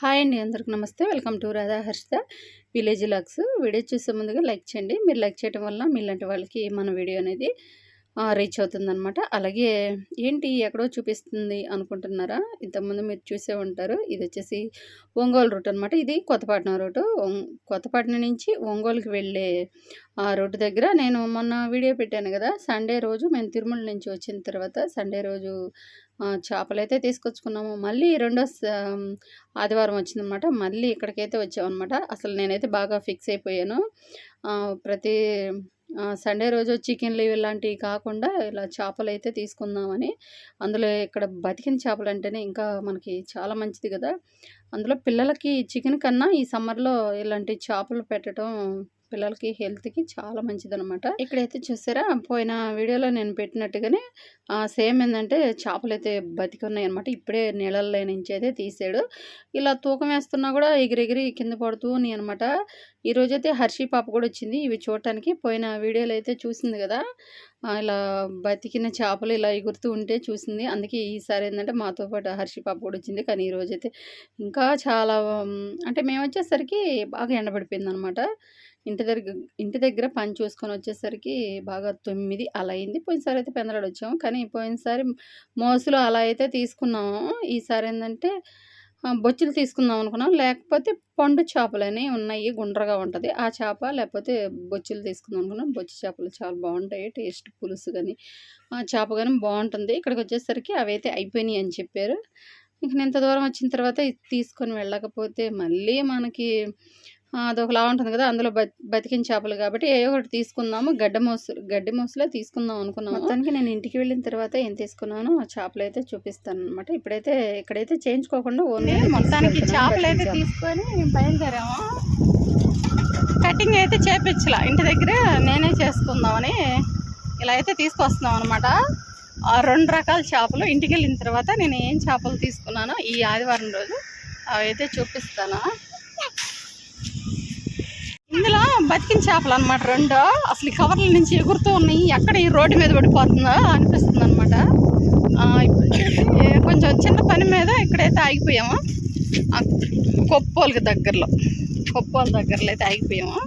Hi అండి అందరికి నమస్తే. Welcome to Radha Harshitha village vlogs. Video చూసే ముందుగా లైక్ చేయండి. మీరు లైక్ చేయడం వల్ల మీలాంటి వాళ్ళకి మన వీడియో అనేది రీచ్ అవుతుందనమాట అలాగే ఏంటి ఎక్కడో చూపిస్తుంది అనుకుంటున్నారా? ఇంతకుముందు మీరు చూసే ఉంటారు. ఇది వచ్చేసి ఒంగోలు రూట్ అనమాట ఇది కొత్తపట్నం రూటు. కొత్తపట్నం నుంచి ఒంగోలుకి వెళ్ళే ఆ రోడ్డు దగ్గర నేను మొన్న వీడియో పెట్టాను కదా. సండే రోజు మేము తిరుమల నుంచి వచ్చిన తర్వాత సండే రోజు చేపలైతే తీసుకొచ్చుకున్నాము. మళ్ళీ రెండో ఆదివారం వచ్చిందనమాట మళ్ళీ ఇక్కడికైతే వచ్చామన్నమాట. అసలు నేనైతే బాగా ఫిక్స్ అయిపోయాను. ప్రతి సండే రోజు చికెన్లు ఇలాంటివి కాకుండా ఇలా చేపలు అయితే తీసుకుందామని. అందులో ఇక్కడ బతికిన చేపలు అంటేనే ఇంకా మనకి చాలా మంచిది కదా. అందులో పిల్లలకి చికెన్ కన్నా ఈ సమ్మర్లో ఇలాంటి చేపలు పెట్టడం పిల్లలకి హెల్త్కి చాలా మంచిదనమాట ఇక్కడైతే చూసారా పోయిన వీడియోలో నేను పెట్టినట్టుగానే సేమ్ ఏంటంటే చేపలు అయితే బతికి ఉన్నాయి అనమాట ఇప్పుడే నీళ్ళల్లో నుంచి అయితే తీసాడు. ఇలా తూకం వేస్తున్నా కూడా ఎగిరెగిరి కింద పడుతూ ఉన్నాయి అనమాట ఈరోజైతే హర్షి పాప కూడా వచ్చింది. ఇవి చూడటానికి పోయిన వీడియోలో అయితే చూసింది కదా. ఇలా బతికిన చేపలు ఇలా ఎగురుతూ ఉంటే చూసింది. అందుకే ఈసారి ఏంటంటే మాతో పాటు హర్షి పాప కూడా వచ్చింది. కానీ ఈరోజైతే ఇంకా చాలా అంటే మేము వచ్చేసరికి బాగా ఎండబడిపోయింది అనమాట ఇంటి దగ్గర ఇంటి దగ్గర పని చూసుకొని వచ్చేసరికి బాగా తొమ్మిది అలా అయింది. పోయినసారి అయితే పెందలాడు వచ్చాము. కానీ పోయినసారి మోసులు అలా అయితే తీసుకున్నాము. ఈసారి ఏంటంటే బొచ్చులు తీసుకుందాం అనుకున్నాం. లేకపోతే పండు చేపలని ఉన్నాయి గుండ్రగా ఉంటుంది. ఆ చేప లేకపోతే బొచ్చులు తీసుకుందాం అనుకున్నాం. బొచ్చు చేపలు చాలా బాగుంటాయి. టేస్ట్ పులుసు కానీ ఆ చేప కానీ బాగుంటుంది. ఇక్కడికి వచ్చేసరికి అవి అయితే అయిపోయినాయి అని చెప్పారు. ఇంక నేను ఇంత దూరం వచ్చిన తర్వాత తీసుకొని వెళ్ళకపోతే మళ్ళీ మనకి అదొకలా ఉంటుంది కదా అందులో బతి బతికిన చేపలు కాబట్టి ఏ ఒకటి తీసుకుందాము గడ్డ మోసు గడ్డి మోసులే తీసుకుందాం అనుకున్నాము. మొత్తానికి నేను ఇంటికి వెళ్ళిన తర్వాత ఏం తీసుకున్నాను ఆ చేపలు అయితే చూపిస్తాను అనమాట ఇప్పుడైతే ఇక్కడైతే చేయించుకోకుండా ఓన్లీ మొత్తానికి చేపలు అయితే తీసుకొని బయలుదేరాము? కటింగ్ అయితే చేపించలా. ఇంటి దగ్గర నేనే చేసుకుందామని ఇలా అయితే తీసుకొస్తున్నాం అనమాట ఆ రెండు రకాల చేపలు ఇంటికి వెళ్ళిన తర్వాత నేను ఏం చేపలు తీసుకున్నానో ఈ ఆదివారం రోజు అవి అయితే చూపిస్తాను. ఇందులో బతికిన చేపలు అనమాట రెండు. అసలు కవర్ల నుంచి ఎగురుతూ ఉన్నాయి. ఎక్కడ ఈ రోడ్డు మీద పడిపోతుందో అనిపిస్తుంది అనమాట కొంచెం చిన్న పని మీద ఇక్కడైతే ఆగిపోయాము. కొప్పోలకి దగ్గరలో. కొప్పోల దగ్గరలో అయితే ఆగిపోయాము.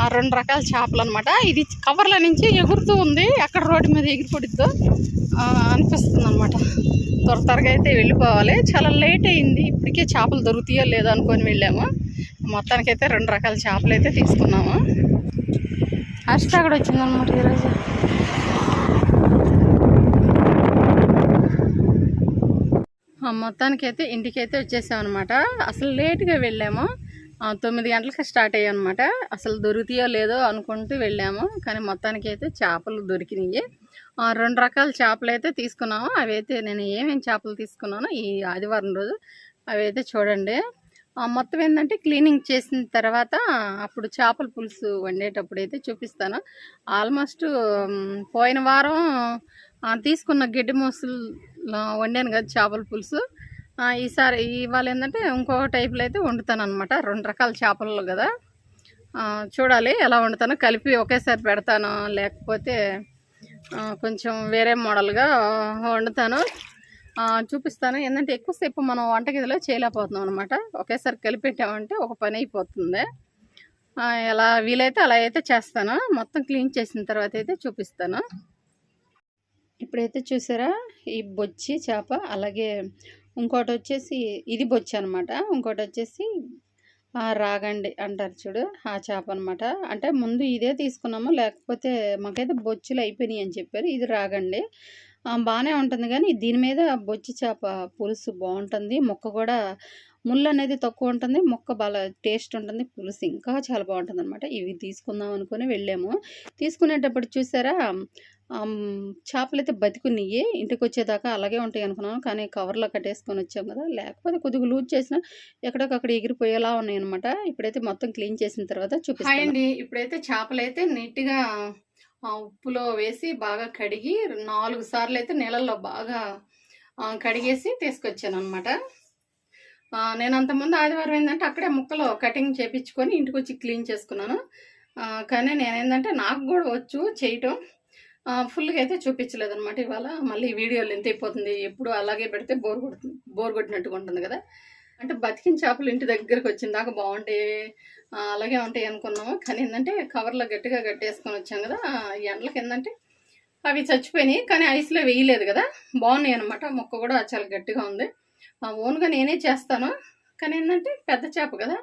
ఆ రెండు రకాల చేపలు అనమాట ఇది కవర్ల నుంచి ఎగురుతూ ఉంది. ఎక్కడ రోడ్డు మీద ఎగిరిపడిద్దో అనిపిస్తుంది అనమాట త్వర త్వరగా అయితే వెళ్ళిపోవాలి. చాలా లేట్ అయింది. ఇప్పటికే చేపలు దొరుకుతాయో లేదో అనుకొని వెళ్ళాము. మొత్తానికైతే రెండు రకాల చేపలు అయితే తీసుకున్నాము. హర్షిత కూడా వచ్చిందనమాట ఈరోజు. మొత్తానికైతే ఇంటికైతే వచ్చేసాం అనమాట అసలు లేట్గా వెళ్ళాము. తొమ్మిది గంటలకి స్టార్ట్ అయ్యాం అనమాట అసలు దొరుకుతాయో లేదో అనుకుంటూ వెళ్ళాము. కానీ మొత్తానికి అయితే చేపలు దొరికినాయి. రెండు రకాల చేపలు అయితే తీసుకున్నాము. అవి అయితే నేను ఏమేమి చేపలు తీసుకున్నానో ఈ ఆదివారం రోజు అవి అయితే చూడండి. మొత్తం ఏంటంటే క్లీనింగ్ చేసిన తర్వాత అప్పుడు చేపల పులుసు వండేటప్పుడు అయితే చూపిస్తాను. ఆల్మోస్ట్ పోయిన వారం తీసుకున్న గిడ్డి మోసులు వండాను కదా చేపల పులుసు. ఈసారి ఇవాళ ఏంటంటే ఇంకో టైపులో అయితే వండుతాను అనమాట రెండు రకాల చేపలు కదా. చూడాలి ఎలా వండుతానో. కలిపి ఒకేసారి పెడతాను. లేకపోతే కొంచెం వేరే మోడల్గా వండుతాను. చూపిస్తాను. ఏంటంటే ఎక్కువసేపు మనం వంటగదిలో చేయలేకపోతున్నాం అనమాట ఒకేసారి కలిపెట్టామంటే ఒక పని అయిపోతుంది. ఎలా వీలైతే అలా అయితే చేస్తాను. మొత్తం క్లీన్ చేసిన తర్వాత అయితే చూపిస్తాను. ఇప్పుడైతే చూసారా? ఈ బొచ్చి చేప అలాగే ఇంకోటి వచ్చేసి ఇది బొచ్చి అనమాట ఇంకోటి వచ్చేసి రాగండి అంటారు చూడు ఆ చేప అనమాట అంటే ముందు ఇదే తీసుకున్నాము? లేకపోతే మాకైతే బొచ్చులు అయిపోయినాయి అని చెప్పారు. ఇది రాగండి. బాగానే ఉంటుంది కానీ దీని మీద బొచ్చి చేప పులుసు బాగుంటుంది ముక్క కూడా ముళ్ళు అనేది తక్కువ ఉంటుంది. ముక్క బాగా టేస్ట్ ఉంటుంది. పులుసు ఇంకా చాలా బాగుంటుంది అనమాట ఇవి తీసుకుందాం అనుకుని వెళ్ళాము. తీసుకునేటప్పుడు చూసారా? చేపలు అయితే బతికున్నాయి ఇంటికి వచ్చేదాకా అలాగే ఉంటాయి అనుకున్నాను కానీ కవర్లో కట్టేసుకొని వచ్చాం కదా. లేకపోతే కొద్దిగా లూజ్ చేసిన ఎక్కడికక్కడ ఎగిరిపోయేలా ఉన్నాయి అనమాట ఇప్పుడైతే మొత్తం క్లీన్ చేసిన తర్వాత చూపిస్తాను. అండి. ఇప్పుడైతే చేపలు అయితే నీట్గా ఉప్పులో వేసి బాగా కడిగి నాలుగు సార్లు అయితే నీళ్ళల్లో బాగా కడిగేసి తీసుకొచ్చాను అనమాట నేను అంతకుముందు ఆదివారం ఏంటంటే అక్కడే ముక్కలు కటింగ్ చేపించుకొని ఇంటికి వచ్చి క్లీన్ చేసుకున్నాను. కానీ నేనేంటంటే నాకు కూడా వచ్చు చేయటం. ఫుల్గా అయితే చూపించలేదు అనమాట ఇవాళ. మళ్ళీ వీడియోలు ఎంత అయిపోతుంది. ఎప్పుడు అలాగే పెడితే బోర్ కొడుతుంది బోర్ కొట్టినట్టుగా ఉంటుంది కదా. అంటే బతికిన చేపలు ఇంటి దగ్గరకు వచ్చిన దాకా బాగుంటాయి అలాగే ఉంటాయి అనుకున్నాము. కానీ ఏంటంటే కవర్లో గట్టిగా కట్టేసుకొని వచ్చాం కదా ఎండలకి ఏంటంటే అవి చచ్చిపోయినాయి. కానీ ఐస్లో వేయలేదు కదా బాగున్నాయి అనమాట మొక్క కూడా చాలా గట్టిగా ఉంది. ఆ, ఓన్గా నేనే చేస్తాను. కానీ ఏంటంటే పెద్ద చేప కదా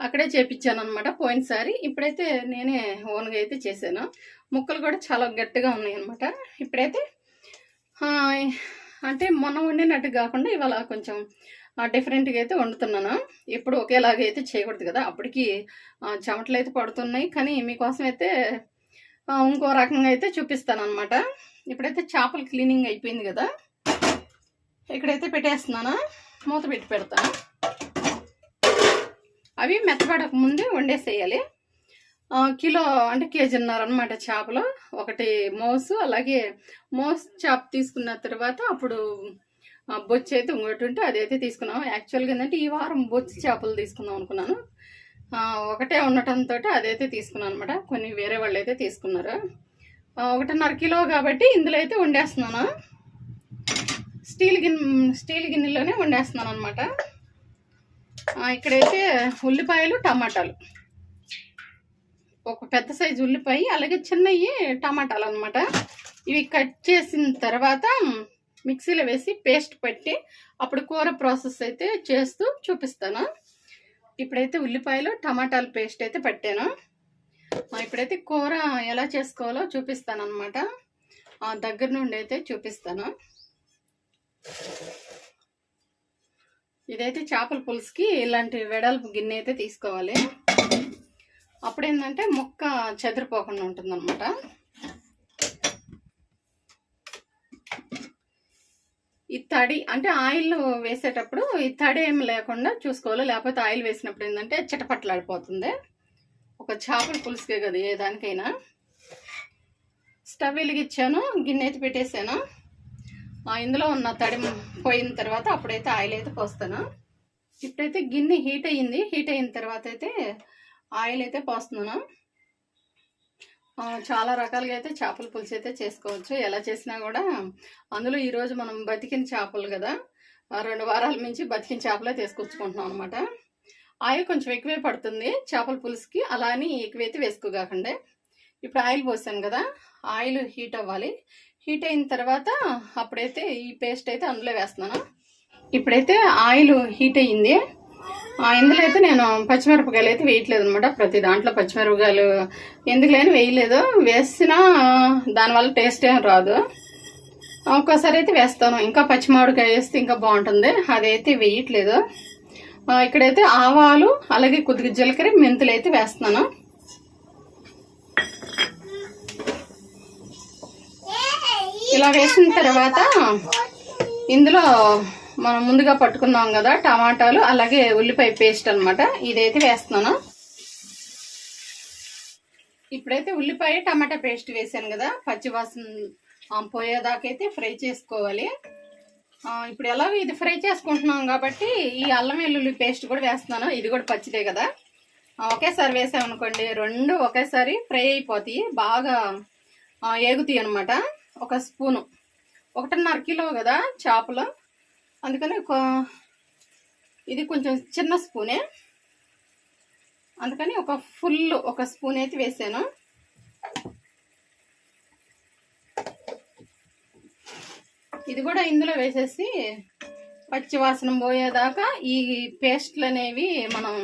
అక్కడే చేపించాను అనమాట పోయినసారి. ఇప్పుడైతే నేనే ఓన్గా అయితే చేశాను. ముక్కలు కూడా చాలా గట్టిగా ఉన్నాయి అనమాట ఇప్పుడైతే అంటే మొన్న వండినట్టు కాకుండా ఇవాళ కొంచెం డిఫరెంట్గా అయితే వండుతున్నాను. ఎప్పుడు ఒకేలాగా అయితే చేయకూడదు కదా. అప్పటికి చెమటలు అయితే పడుతున్నాయి. కానీ మీకోసం అయితే ఇంకో రకంగా అయితే చూపిస్తాను అనమాట ఇప్పుడైతే చేపలు క్లీనింగ్ అయిపోయింది కదా. ఇక్కడైతే పెట్టేస్తున్నాను. మూత పెట్టి పెడతాను. అవి మెత్తపడక ముందే వండేసేయాలి. కిలో అంటే కేజీన్నర అనమాట చేపలు. ఒకటి మోసు అలాగే మోస్ చేప తీసుకున్న తర్వాత అప్పుడు బొచ్చు అయితే ఇంకోటి ఉంటే అదైతే తీసుకున్నాం. యాక్చువల్గా ఏంటంటే ఈ వారం బొచ్చు చేపలు తీసుకుందాం అనుకున్నాను. ఒకటే ఉండటంతో అదైతే తీసుకున్నాను అనమాట కొన్ని వేరే వాళ్ళు అయితే తీసుకున్నారు. ఒకటిన్నర కిలో కాబట్టి ఇందులో అయితే వండేస్తున్నాను. స్టీల్ గిన్నె స్టీల్ గిన్నెలోనే వండేస్తున్నాను అనమాట ఇక్కడైతే ఉల్లిపాయలు టమాటాలు. ఒక పెద్ద సైజు ఉల్లిపాయ అలాగే చిన్నవి టమాటాలు అనమాట ఇవి కట్ చేసిన తర్వాత మిక్సీలో వేసి పేస్ట్ పెట్టి అప్పుడు కూర ప్రాసెస్ అయితే చేస్తూ చూపిస్తాను. ఇప్పుడైతే ఉల్లిపాయలు టమాటాలు పేస్ట్ అయితే పెట్టాను. ఇప్పుడైతే కూర ఎలా చేసుకోవాలో చూపిస్తాను అనమాట దగ్గర నుండి అయితే చూపిస్తాను. ఇదైతే చేపల పులుసుకి ఇలాంటి వెడల్పు గిన్నె అయితే తీసుకోవాలి. అప్పుడు ఏంటంటే ముక్క చెదిరిపోకుండా ఉంటుందన్నమాట ఈ తడి అంటే ఆయిల్ వేసేటప్పుడు ఈ తడి ఏం లేకుండా చూసుకోవాలి. లేకపోతే ఆయిల్ వేసినప్పుడు ఏంటంటే చిటపట్లాడిపోతుంది. ఒక చేపల పులుసుకే కదా ఏ దానికైనా. స్టవ్ వెలిగించాను గిన్నె అయితే పెట్టేశాను ఆ, ఇందులో ఉన్న తడి పోయిన తర్వాత అప్పుడైతే ఆయిల్ అయితే పోస్తాను. ఇప్పుడైతే గిన్నె హీట్ అయ్యింది. హీట్ అయిన తర్వాత అయితే ఆయిల్ అయితే పోస్తున్నాను. చాలా రకాలుగా అయితే చేపల పులుసు అయితే చేసుకోవచ్చు. ఎలా చేసినా కూడా అందులో ఈరోజు మనం బతికిన చేపలు కదా రెండు వారాల నుంచి బతికిన చేపలే తీసుకొచ్చుకుంటున్నాం అనమాట ఆయిల్ కొంచెం ఎక్కువే పడుతుంది చేపల పులుసుకి అలా అని ఎక్కువైతే వేసుకోగాకండి. ఇప్పుడు ఆయిల్ పోసాను కదా ఆయిల్ హీట్ అవ్వాలి. హీట్ అయిన తర్వాత అప్పుడైతే ఈ పేస్ట్ అయితే అందులో వేస్తున్నాను. ఇప్పుడైతే ఆయిల్ హీట్ అయ్యింది. ఇందులో అయితే నేను పచ్చిమిరపకాయలు అయితే వేయట్లేదు అనమాట ప్రతి దాంట్లో పచ్చిమిరపకాయలు ఎందుకు లేని వేయలేదు. వేసినా దానివల్ల టేస్ట్ ఏం రాదు. ఒక్కోసారి అయితే వేస్తాను. ఇంకా పచ్చిమామిడికాయ వేస్తే ఇంకా బాగుంటుంది. అదైతే వేయట్లేదు. ఇక్కడైతే ఆవాలు అలాగే కొద్దిగా జీలకర్ర మెంతులు అయితే వేస్తున్నాను. ఇలా వేసిన తర్వాత ఇందులో మనం ముందుగా పట్టుకున్నాం కదా టమాటాలు అలాగే ఉల్లిపాయ పేస్ట్ అన్నమాట. ఇదైతే వేస్తున్నాను. ఇప్పుడైతే ఉల్లిపాయ టమాటా పేస్ట్ వేసాను కదా. పచ్చివాసన పోయేదాకైతే ఫ్రై చేసుకోవాలి. ఇప్పుడు ఎలాగో ఇది ఫ్రై చేసుకుంటున్నాం కాబట్టి ఈ అల్లం వెల్లుల్లి పేస్ట్ కూడా వేస్తున్నాను. ఇది కూడా పచ్చిదే కదా. ఒకేసారి వేసామనుకోండి రెండు ఒకేసారి ఫ్రై అయిపోతాయి. బాగా ఆ, ఏగుతాయి అనమాట ఒక స్పూను. ఒకటిన్నర కిలో కదా చేపలు. అందుకని ఒక ఇది కొంచెం చిన్న స్పూనే. అందుకని ఒక ఫుల్ ఒక స్పూన్ అయితే వేసాను. ఇది కూడా ఇందులో వేసేసి పచ్చివాసన పోయేదాకా ఈ పేస్ట్లు అనేవి మనం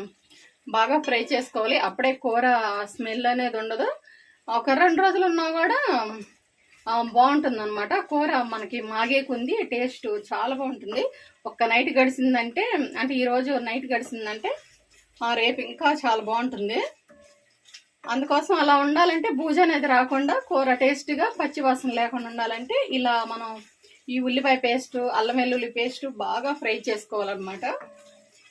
బాగా ఫ్రై చేసుకోవాలి. అప్పుడే కూర స్మెల్ అనేది ఉండదు. ఒక రెండు రోజులు ఉన్నా కూడా బాగుంటుంది అనమాట కూర మనకి మాగేకుంది టేస్ట్ చాలా బాగుంటుంది. ఒక్క నైట్ గడిచిందంటే అంటే ఈరోజు నైట్ గడిచిందంటే ఆ, రేపు ఇంకా చాలా బాగుంటుంది. అందుకోసం అలా ఉండాలంటే భూజ అనేది రాకుండా కూర టేస్ట్గా పచ్చివాసన లేకుండా ఉండాలంటే ఇలా మనం ఈ ఉల్లిపాయ పేస్ట్ అల్లం వెల్లుల్లి పేస్ట్ బాగా ఫ్రై చేసుకోవాలన్నమాట.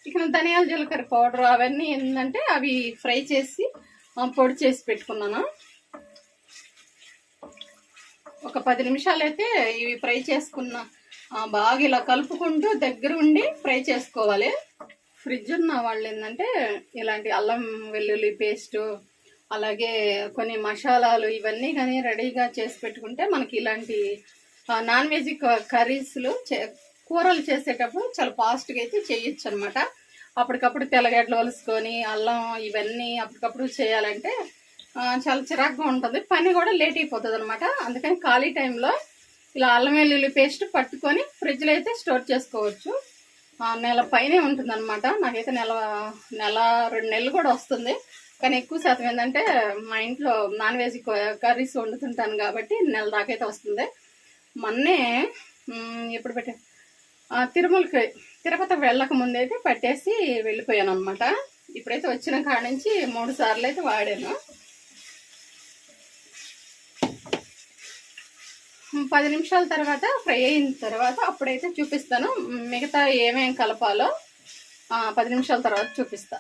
ఇక ధనియాల జీలకర్ర పౌడర్ అవన్నీ ఏంటంటే అవి ఫ్రై చేసి పొడి చేసి పెట్టుకున్నాను. ఒక పది నిమిషాలు అయితే ఇవి ఫ్రై చేసుకున్న బాగా ఇలా కలుపుకుంటూ దగ్గర ఉండి ఫ్రై చేసుకోవాలి. ఫ్రిడ్జ్ ఉన్న వాళ్ళు ఏంటంటే ఇలాంటి అల్లం వెల్లుల్లి పేస్ట్ అలాగే కొన్ని మసాలాలు ఇవన్నీ కానీ రెడీగా చేసి పెట్టుకుంటే మనకి ఇలాంటి నాన్ వెజ్ క- కర్రీస్లు చే కూరలు చేసేటప్పుడు చాలా ఫాస్ట్గా అయితే చేయొచ్చు అనమాట అప్పటికప్పుడు తెల్లగడ్డలు వలుసుకొని అల్లం ఇవన్నీ అప్పటికప్పుడు చేయాలంటే చాలా చిరాకుగా ఉంటుంది. పని కూడా లేట్ అయిపోతుంది అనమాట అందుకని ఖాళీ టైంలో ఇలా అల్లం వెల్లుల్లి పేస్ట్ పట్టుకొని ఫ్రిడ్జ్లో అయితే స్టోర్ చేసుకోవచ్చు. నెల పైనే ఉంటుంది అనమాట నాకైతే నెల నెల రెండు నెలలు కూడా వస్తుంది. కానీ ఎక్కువ శాతం ఏంటంటే మా ఇంట్లో నాన్ వెజ్ కర్రీస్ వండుతుంటాను కాబట్టి నెల దాకైతే వస్తుంది. మొన్నే ఎప్పుడు పెట్టా? తిరుమలకి తిరుపతి వెళ్ళక ముందైతే పట్టేసి వెళ్ళిపోయాను అనమాట ఇప్పుడైతే వచ్చిన కాడ నుంచి మూడు సార్లు అయితే వాడాను. పది నిమిషాల తర్వాత ఫ్రై అయిన తర్వాత అప్పుడైతే చూపిస్తాను. మిగతా ఏమేమి కలపాలో పది నిమిషాల తర్వాత చూపిస్తా.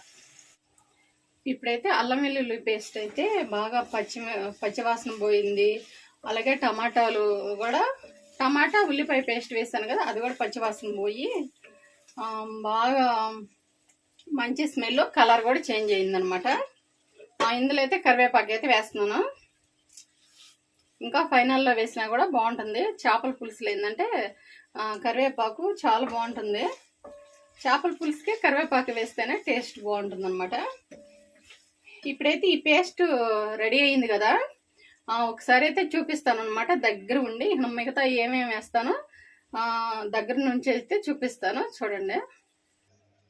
ఇప్పుడైతే అల్లం వెల్లుల్లి పేస్ట్ అయితే బాగా పచ్చి పచ్చివాసన పోయింది. అలాగే టమాటాలు కూడా టమాటా ఉల్లిపాయ పేస్ట్ వేసాను కదా అది కూడా పచ్చివాసన పోయి బాగా మంచి స్మెల్ కలర్ కూడా చేంజ్ అయిందనమాట. ఇందులో అయితే కరివేపాకు అయితే వేస్తున్నాను. ఇంకా ఫైనల్లో వేసినా కూడా బాగుంటుంది. చేపల పులుసులు ఏంటంటే కరివేపాకు చాలా బాగుంటుంది. చేపల పులుసుకే కరివేపాకు వేస్తేనే టేస్ట్ బాగుంటుంది అనమాట ఇప్పుడైతే ఈ పేస్ట్ రెడీ అయింది కదా ఒకసారి అయితే చూపిస్తాను అనమాట దగ్గర ఉండి ఇక మిగతా ఏమేమి వేస్తానో దగ్గర నుంచి అయితే చూపిస్తాను. చూడండి.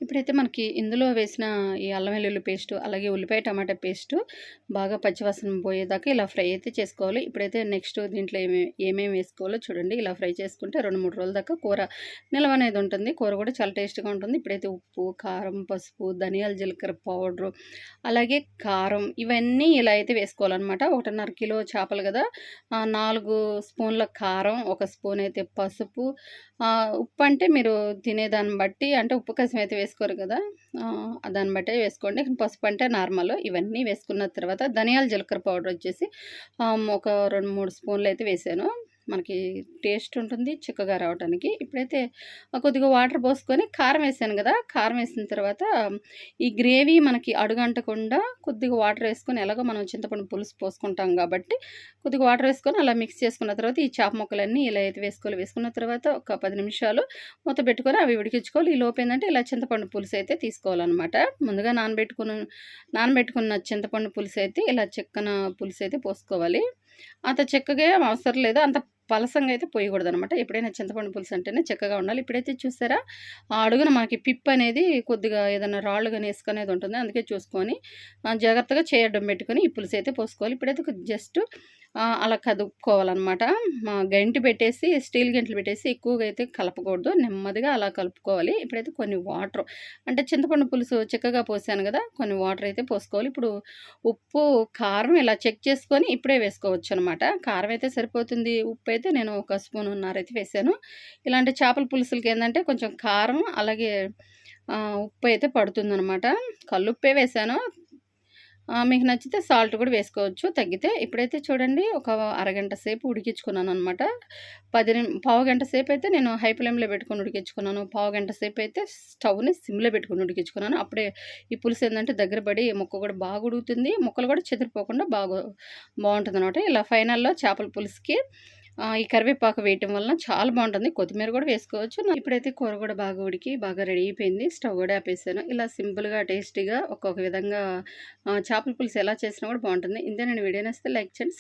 ఇప్పుడైతే మనకి ఇందులో వేసిన ఈ అల్లం వెల్లుల్లి పేస్ట్ అలాగే ఉల్లిపాయ టమాటా పేస్ట్ బాగా పచ్చివాసన పోయేదాకా ఇలా ఫ్రై అయితే చేసుకోవాలి. ఇప్పుడైతే నెక్స్ట్ దీంట్లో ఏమే ఏమేమి వేసుకోవాలో చూడండి. ఇలా ఫ్రై చేసుకుంటే రెండు మూడు రోజుల దాకా కూర నిల్వ అనేది ఉంటుంది. కూర కూడా చాలా టేస్ట్గా ఉంటుంది. ఇప్పుడైతే ఉప్పు కారం పసుపు ధనియాల జీలకర్ర పౌడరు అలాగే కారం ఇవన్నీ ఇలా అయితే వేసుకోవాలన్నమాట. ఒకటిన్నర కిలో చేపలు కదా. నాలుగు స్పూన్ల కారం ఒక స్పూన్ అయితే పసుపు. ఉప్పు అంటే మీరు తినేదాన్ని బట్టి అంటే ఉప్పు కసం అయితే వేసుకోరు కదా? దాన్ని బట్టే వేసుకోండి. పసుపు అంటే నార్మల్. ఇవన్నీ వేసుకున్న తర్వాత ధనియాల జీలకర్ర పౌడర్ వచ్చేసి ఒక రెండు మూడు స్పూన్లు అయితే వేసాను. మనకి టేస్ట్ ఉంటుంది చిక్కగా రావడానికి ఇప్పుడైతే కొద్దిగా వాటర్ పోసుకొని కారం వేసాను కదా కారం వేసిన తర్వాత ఈ గ్రేవీ మనకి అడుగంటకుండా కొద్దిగా వాటర్ వేసుకొని ఎలాగో మనం చింతపండు పులుసు పోసుకుంటాం కాబట్టి కొద్దిగా వాటర్ వేసుకొని అలా మిక్స్ చేసుకున్న తర్వాత ఈ చేప ముక్కలన్నీ ఇలా అయితే వేసుకోవాలి. వేసుకున్న తర్వాత ఒక పది నిమిషాలు మూత పెట్టుకొని అవి ఉడికించుకోవాలి. ఈ లోపు ఏంటంటే ఇలా చింతపండు పులుసు అయితే తీసుకోవాలన్నమాట. ముందుగా నానబెట్టుకున్న నానబెట్టుకున్న చింతపండు పులుసు అయితే ఇలా చెక్కన పులుసు అయితే పోసుకోవాలి. అంత చెక్కగా అవసరం లేదు. అంత పలసంగా అయితే పోయకూడదు అనమాట ఎప్పుడైనా చింతపండు పులుసు అంటేనే చక్కగా ఉండాలి. ఇప్పుడైతే చూసారా? ఆ అడుగున మనకి పిప్ అనేది కొద్దిగా ఏదైనా రాళ్ళు కానీ ఇసుక అనేది ఉంటుంది. అందుకే చూసుకొని జాగ్రత్తగా చేయడం పెట్టుకొని ఈ పులుసు అయితే పోసుకోవాలి. ఇప్పుడైతే జస్ట్ అలా కదుపుకోవాలన్నమాట. మా గంటి పెట్టేసి స్టీల్ గంటలు పెట్టేసి ఎక్కువగా అయితే కలపకూడదు. నెమ్మదిగా అలా కలుపుకోవాలి. ఇప్పుడైతే కొన్ని వాటర్ అంటే చింతపండు పులుసు చిక్కగా పోసాను కదా కొన్ని వాటర్ అయితే పోసుకోవాలి. ఇప్పుడు ఉప్పు కారం ఇలా చెక్ చేసుకొని ఇప్పుడే వేసుకోవచ్చు అనమాట కారం అయితే సరిపోతుంది. ఉప్పు అయితే నేను ఒక స్పూన్ ఉన్నారైతే వేసాను. ఇలాంటి చేపల పులుసులకి ఏంటంటే కొంచెం కారం అలాగే ఉప్పు అయితే పడుతుందన్నమాట. కల్లుప్పే వేసాను. మీకు నచ్చితే సాల్ట్ కూడా వేసుకోవచ్చు. తగ్గితే ఇప్పుడైతే చూడండి ఒక అరగంట సేపు ఉడికించుకున్నాను అనమాట పది పావు గంట సేపు అయితే నేను హై ఫ్లేమ్లో పెట్టుకొని ఉడికించుకున్నాను. పావు గంట సేపు అయితే స్టవ్ని సిమ్లో పెట్టుకొని ఉడికించుకున్నాను. అప్పుడే ఈ పులుసు ఏంటంటే దగ్గర పడి ముక్క కూడా బాగా ఉడుకుతుంది. ముక్కలు కూడా చెదిరిపోకుండా బాగా బాగుంటుంది అనమాట ఇలా ఫైనల్లో చేపల పులుసుకి ఈ కరివేపాకు వేయటం వలన చాలా బాగుంటుంది. కొత్తిమీర కూడా వేసుకోవచ్చు. ఇప్పుడైతే కూర కూడా బాగా ఉడికి బాగా రెడీ అయిపోయింది. స్టవ్ కూడా ఆపేసాను. ఇలా సింపుల్గా టేస్టీగా ఒక్కొక్క విధంగా చేపల పులుసు ఎలా చేసినా కూడా బాగుంటుంది. ఇంతే నేను వీడియో నేస్తే లైక్ చేయండి